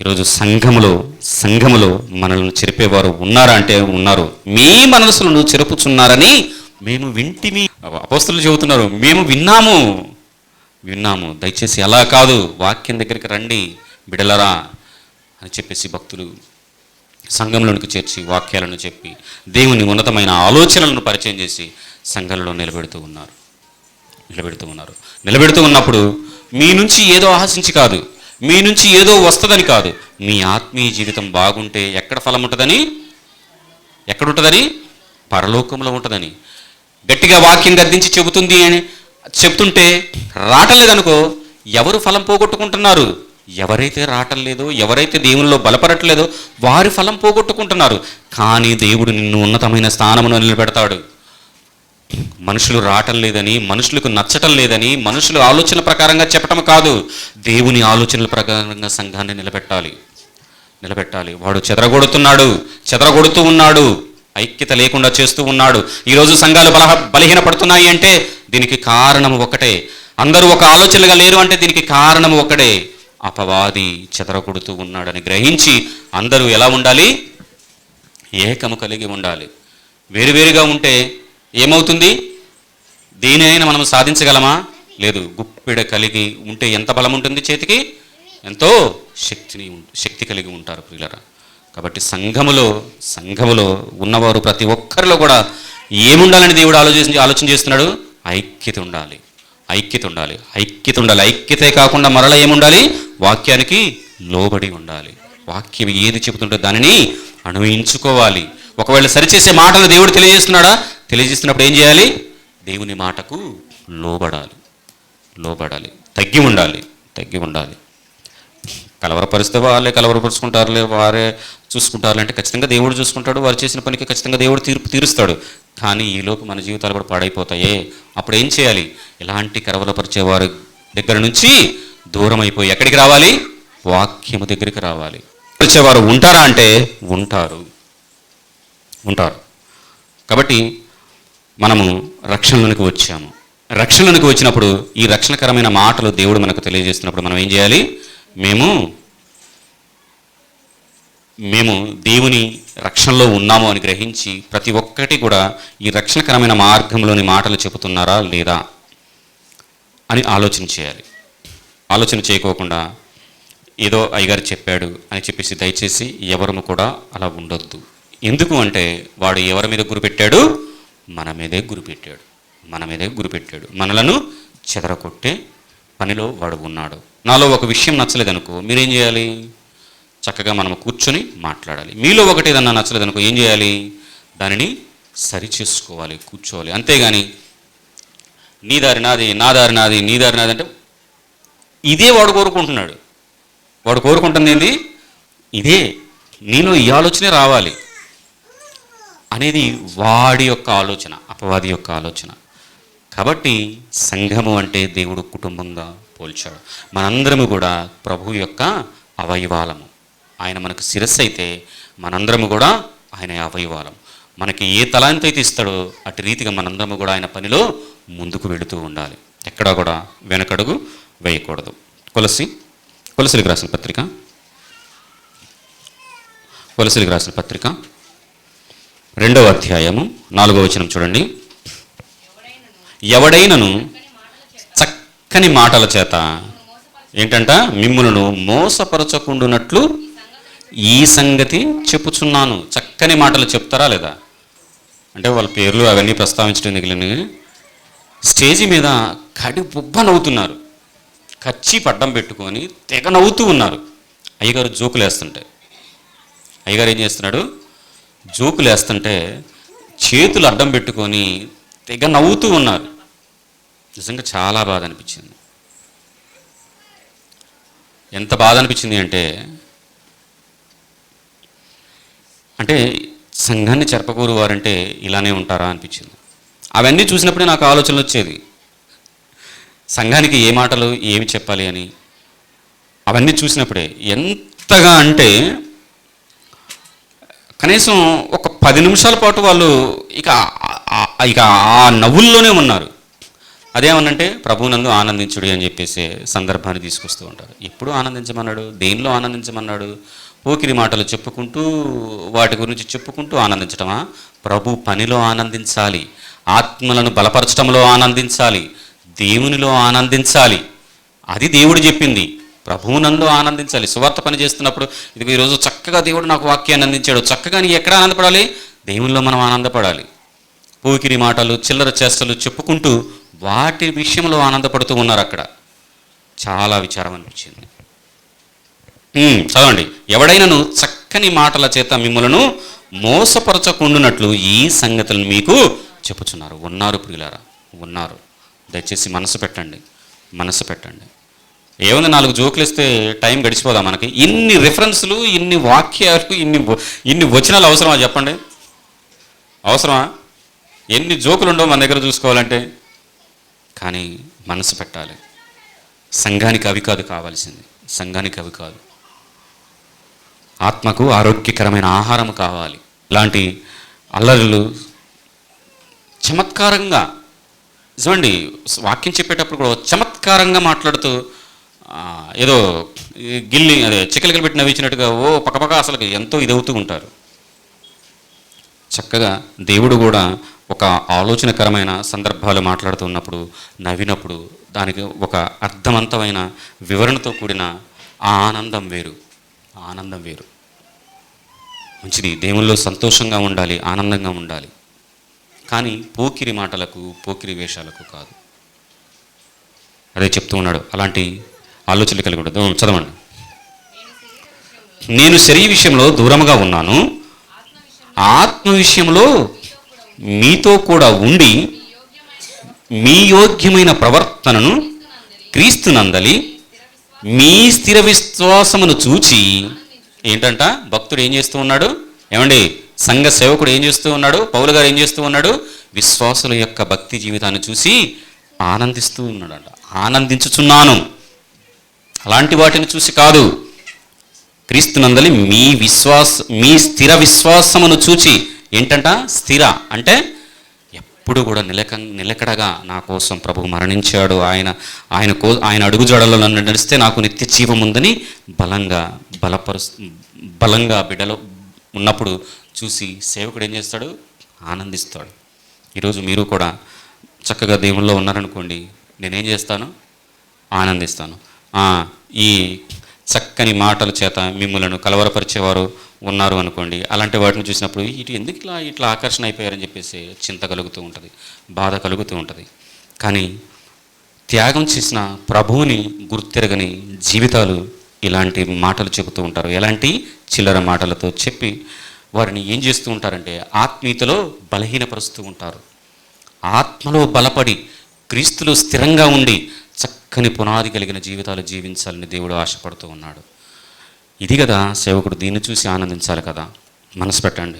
ఈరోజు సంఘములో సంఘములో మనల్ని చెరిపేవారు ఉన్నారా అంటే ఉన్నారు. మీ మనసులను చెరుపుచున్నారని మేము వింటిమి. అపోస్తులు చెబుతున్నారు మేము విన్నాము. విన్నాము. దయచేసి అలా కాదు వాక్యం దగ్గరికి రండి బిడలరా అని చెప్పేసి భక్తులు సంఘంలోనికి చేర్చి వాక్యాలను చెప్పి దేవుని ఉన్నతమైన ఆలోచనలను పరిచయం చేసి సంఘంలో నిలబెడుతూ ఉన్నారు. నిలబెడుతూ ఉన్నారు. నిలబెడుతూ ఉన్నప్పుడు మీ నుంచి ఏదో ఆశించి కాదు. మీ నుంచి ఏదో వస్తుందని కాదు. మీ ఆత్మీయ జీవితం బాగుంటే ఎక్కడ ఫలం ఉంటుందని? ఎక్కడ ఉంటుందని పరలోకంలో ఉంటుందని. గట్టిగా వాక్యం గద్దించి చెబుతుంది అని చెప్తుంటే రావట్లేదనుకో ఎవరు ఫలం పోగొట్టుకుంటున్నారు? ఎవరైతే రావటం లేదో ఎవరైతే దేవునిలో బలపడట్లేదో వారి ఫలం పోగొట్టుకుంటున్నారు. కానీ దేవుడు నిన్ను ఉన్నతమైన స్థానమును నిలబెడతాడు. మనుషులు రావటం లేదని మనుషులకు నచ్చటం లేదని మనుషులు ఆలోచన ప్రకారంగా చెప్పటం కాదు. దేవుని ఆలోచనల ప్రకారంగా సంఘాన్ని నిలబెట్టాలి. నిలబెట్టాలి. వాడు చెదరగొడుతున్నాడు చెదరగొడుతూ ఉన్నాడు ఐక్యత లేకుండా చేస్తూ ఉన్నాడు. ఈరోజు సంఘాలు బలహ బలహీనపడుతున్నాయి అంటే దీనికి కారణం ఒకటే. అందరూ ఒక ఆలోచనగా లేరు అంటే దీనికి కారణం ఒకటే. అపవాది చెదరగొడుతూ ఉన్నాడని గ్రహించి అందరూ ఎలా ఉండాలి? ఏకము కలిగి ఉండాలి. వేరువేరుగా ఉంటే ఏమవుతుంది? దేనినైనా మనం సాధించగలమా? లేదు. గుప్పెడ కలిగి ఉంటే ఎంత బలం ఉంటుంది చేతికి? ఎంతో శక్తిని శక్తి కలిగి ఉంటారు ప్రియులరా. కాబట్టి సంఘములో సంఘములో ఉన్నవారు ప్రతి ఒక్కరిలో కూడా ఏముండాలని దేవుడు ఆలోచించి ఆలోచన చేస్తున్నాడు? ఐక్యత ఉండాలి. ఐక్యత ఉండాలి. ఐక్యత ఉండాలి. ఐక్యతే కాకుండా మరలా ఏముండాలి? వాక్యానికి లోబడి ఉండాలి. వాక్యం ఏది చెబుతుంటే దానిని అనువయించుకోవాలి ఒకవేళ సరిచేసే మాటలు దేవుడు తెలియజేస్తున్నాడా? తెలియజేస్తున్నప్పుడు ఏం చేయాలి? దేవుని మాటకు లోబడాలి. లోబడాలి. తగ్గి ఉండాలి. తగ్గి ఉండాలి. కలవరపరిస్తే వాళ్ళే కలవరపరుచుకుంటారులే వారే చూసుకుంటారు అంటే ఖచ్చితంగా దేవుడు చూసుకుంటాడు వారు చేసిన పనికి ఖచ్చితంగా దేవుడు తీర్పు తీరుస్తాడు. కానీ ఈలోపు మన జీవితాలు కూడా పాడైపోతాయే. అప్పుడు ఏం చేయాలి? ఇలాంటి కలవరపరిచే వారి దగ్గర నుంచి దూరం అయిపోయి ఎక్కడికి రావాలి? వాక్యము దగ్గరికి రావాలి. పరిచేవారు ఉంటారా అంటే ఉంటారు. ఉంటారు. కాబట్టి మనము రక్షణలోనికి వచ్చాము. రక్షణలోనికి వచ్చినప్పుడు ఈ రక్షణకరమైన మాటలు దేవుడు మనకు తెలియజేస్తున్నప్పుడు మనం ఏం చేయాలి? మేము మేము దేవుని రక్షణలో ఉన్నాము అని గ్రహించి ప్రతి ఒక్కటి కూడా ఈ రక్షణకరమైన మార్గంలోని మాటలు చెబుతున్నారా లేదా అని ఆలోచన చేయాలి. ఆలోచన చేయకోకుండా ఏదో అయ్యగారు చెప్పాడు అని చెప్పేసి దయచేసి ఎవరము కూడా అలా ఉండొద్దు. ఎందుకు అంటే వాడు ఎవరి మీద గురిపెట్టాడు మన మీదే గురిపెట్టాడు. మన మీదే గురిపెట్టాడు. మనలను చెదరకొట్టే పనిలో వాడు ఉన్నాడు. నాలో ఒక విషయం నచ్చలేదనుకో మీరేం చేయాలి? చక్కగా మనం కూర్చొని మాట్లాడాలి. మీలో ఒకటి ఏదన్నా నచ్చలేదనుకో ఏం చేయాలి? దానిని సరి చేసుకోవాలి కూర్చోవాలి. అంతేగాని నీ దారి నాది నా దారి నాది నీ దారి నాది అంటే ఇదే వాడు కోరుకుంటున్నాడు. వాడు కోరుకుంటుంది ఏంది? ఇదే. నీలో ఈ ఆలోచనే రావాలి. అనేది వాడి యొక్క ఆలోచన అపవాది యొక్క ఆలోచన. కాబట్టి సంఘము అంటే దేవుడు కుటుంబంగా పోల్చాడు. మనందరము కూడా ప్రభు యొక్క అవయవాలము. ఆయన మనకు శిరస్సు అయితే మనందరము కూడా ఆయన అవయవాలం. మనకి ఏ తలాంతి అయితే ఇస్తాడో అటు రీతిగా మనందరము కూడా ఆయన పనిలో ముందుకు వెళుతూ ఉండాలి. ఎక్కడా కూడా వెనకడుగు వేయకూడదు. కొలసి కొలసిలికి రాసిన పత్రిక. కొలసిలికి రాసిన పత్రిక. రెండవ అధ్యాయము నాలుగవ వచనం చూడండి. ఎవడైనను చక్కని మాటల చేత ఏంటంట? మిమ్ములను మోసపరచకుండునట్లు ఈ సంగతి చెప్పుచున్నాను. చక్కని మాటలు చెప్తారా లేదా? అంటే వాళ్ళ పేర్లు అవన్నీ ప్రస్తావించడం మిగిలిన స్టేజి మీద కడి బుబ్బ నవ్వుతున్నారు. కచ్చి పడ్డం పెట్టుకొని తెగ నవ్వుతూ ఉన్నారు. అయ్యగారు జోకులు వేస్తుంటే అయ్యగారు ఏం చేస్తున్నాడు? జోకులు వేస్తుంటే చేతులు అడ్డం పెట్టుకొని తెగ నవ్వుతూ ఉన్నారు. నిజంగా చాలా బాధ అనిపించింది ఎంత బాధ అనిపించింది అంటే అంటే సంఘాన్ని చెరపకూరు వారంటే ఇలానే ఉంటారా అనిపించింది. అవన్నీ చూసినప్పుడే నాకు ఆలోచనలు వచ్చేది. సంఘానికి ఏ మాటలు ఏమి చెప్పాలి అని. అవన్నీ చూసినప్పుడే ఎంతగా అంటే కనీసం ఒక పది నిమిషాల పాటు వాళ్ళు ఇక ఇక ఆ నవ్వుల్లోనే ఉన్నారు. అదేమనంటే ప్రభువునందు ఆనందించుడు అని చెప్పేసి సందర్భాన్ని తీసుకొస్తూ ఉంటారు. ఎప్పుడు ఆనందించమన్నాడు? దేనిలో ఆనందించమన్నాడు? పోకిరి మాటలు చెప్పుకుంటూ వాటి గురించి చెప్పుకుంటూ ఆనందించడమా ప్రభు పనిలో ఆనందించాలి. ఆత్మలను బలపరచడంలో ఆనందించాలి. దేవునిలో ఆనందించాలి. అది దేవుడు చెప్పింది. ప్రభువునందు ఆనందించాలి. సువార్త పని చేస్తున్నప్పుడు ఇది ఈరోజు చక్కగా దేవుడు నాకు వాక్యాన్ని అందించాడు. చక్కగా నీ ఎక్కడ ఆనందపడాలి? దేవునిలో మనం ఆనందపడాలి. పోకిరి మాటలు చిల్లర చేష్టలు చెప్పుకుంటూ వాటి విషయంలో ఆనందపడుతూ ఉన్నారు అక్కడ. చాలా విచారం అనిపించింది. చదవండి. ఎవడైనాను చక్కని మాటల చేత మిమ్మలను మోసపరచకుండునట్లు ఈ సంగతులను మీకు చెప్పుచున్నారు. ఉన్నారు ప్రియులారా ఉన్నారు. దయచేసి మనసు పెట్టండి. మనసు పెట్టండి. ఏముంది నాలుగు జోకులు ఇస్తే టైం గడిచిపోదా మనకి? ఇన్ని రిఫరెన్స్లు ఇన్ని వాక్యాలు ఇన్ని ఇన్ని వచనాలు అవసరమా చెప్పండి? అవసరమా? ఎన్ని జోకులు ఉండవు మన దగ్గర చూసుకోవాలంటే? కానీ మనసు పెట్టాలి. సంఘానికి అవి కాదు కావాల్సింది. సంఘానికి అవి కాదు. ఆత్మకు ఆరోగ్యకరమైన ఆహారం కావాలి. ఇలాంటి అల్లరులు చమత్కారంగా చూడండి వాక్యం చెప్పేటప్పుడు కూడా చమత్కారంగా మాట్లాడుతూ ఏదో గిల్లి అదే చిక్కలికలు పెట్టి నవ్వించినట్టుగా ఓ పక్కపక్క అసలు ఎంతో ఇదవుతూ ఉంటారు. చక్కగా దేవుడు కూడా ఒక ఆలోచనకరమైన సందర్భాలు మాట్లాడుతున్నప్పుడు నవ్వినప్పుడు దానికి ఒక అర్థవంతమైన వివరణతో కూడిన ఆ ఆనందం వేరు. ఆనందం వేరు. మంచిది దేవుల్లో సంతోషంగా ఉండాలి ఆనందంగా ఉండాలి. కానీ పోకిరి మాటలకు పోకిరి వేషాలకు కాదు. అదే చెప్తూ ఉన్నాడు అలాంటి ఆలోచనలు కలిగి ఉండదు. చదవండి. నేను శరీర విషయంలో దూరముగా ఉన్నాను. ఆత్మ విషయంలో మీతో కూడా ఉండి మీ యోగ్యమైన ప్రవర్తనను క్రీస్తునందలి మీ స్థిర విశ్వాసమును చూచి ఏంటంట? భక్తుడు ఏం చేస్తూ ఉన్నాడు? ఏమండి? సంఘ సేవకుడు ఏం చేస్తూ ఉన్నాడు? పౌలు గారు ఏం చేస్తూ ఉన్నాడు? విశ్వాసుల యొక్క భక్తి జీవితాన్ని చూసి ఆనందిస్తూ ఉన్నాడంట. ఆనందించుచున్నాను. అలాంటి వాటిని చూసి కాదు. క్రీస్తునందలి మీ విశ్వాస మీ స్థిర విశ్వాసమును చూచి ఏంటంట? స్థిర. అంటే ఎప్పుడు కూడా నిలక నిలకడగా నా కోసం ప్రభు మరణించాడు. ఆయన ఆయన కో ఆయన అడుగుజాడలో నన్ను నడిస్తే నాకు నిత్య జీవం ఉందని బలంగా బలపరు బలంగా బిడ్డలో ఉన్నప్పుడు చూసి సేవకుడు ఏం చేస్తాడు? ఆనందిస్తాడు. ఈరోజు మీరు కూడా చక్కగా దేవుల్లో ఉన్నారనుకోండి నేనేం చేస్తాను? ఆనందిస్తాను. ఈ చక్కని మాటల చేత మిమ్మలను కలవరపరిచేవారు ఉన్నారు అనుకోండి. అలాంటి వాటిని చూసినప్పుడు ఇటు ఎందుకు ఇలా ఇట్లా ఆకర్షణ అయిపోయారని చెప్పేసి చింత కలుగుతూ ఉంటుంది బాధ కలుగుతూ ఉంటుంది. కానీ త్యాగం చేసిన ప్రభువుని గుర్తిరగని జీవితాలు ఇలాంటి మాటలు చెబుతూ ఉంటారు. ఎలాంటి చిల్లర మాటలతో చెప్పి వారిని ఏం చేస్తూ ఉంటారంటే ఆత్మీయతలో బలహీనపరుస్తూ ఉంటారు. ఆత్మలో బలపడి క్రీస్తులు స్థిరంగా ఉండి చక్కని పునాది కలిగిన జీవితాలు జీవించాలని దేవుడు ఆశపడుతూ ఉన్నాడు. ఇది కదా సేవకుడు దీన్ని చూసి ఆనందించాలి కదా? మనసు పెట్టండి.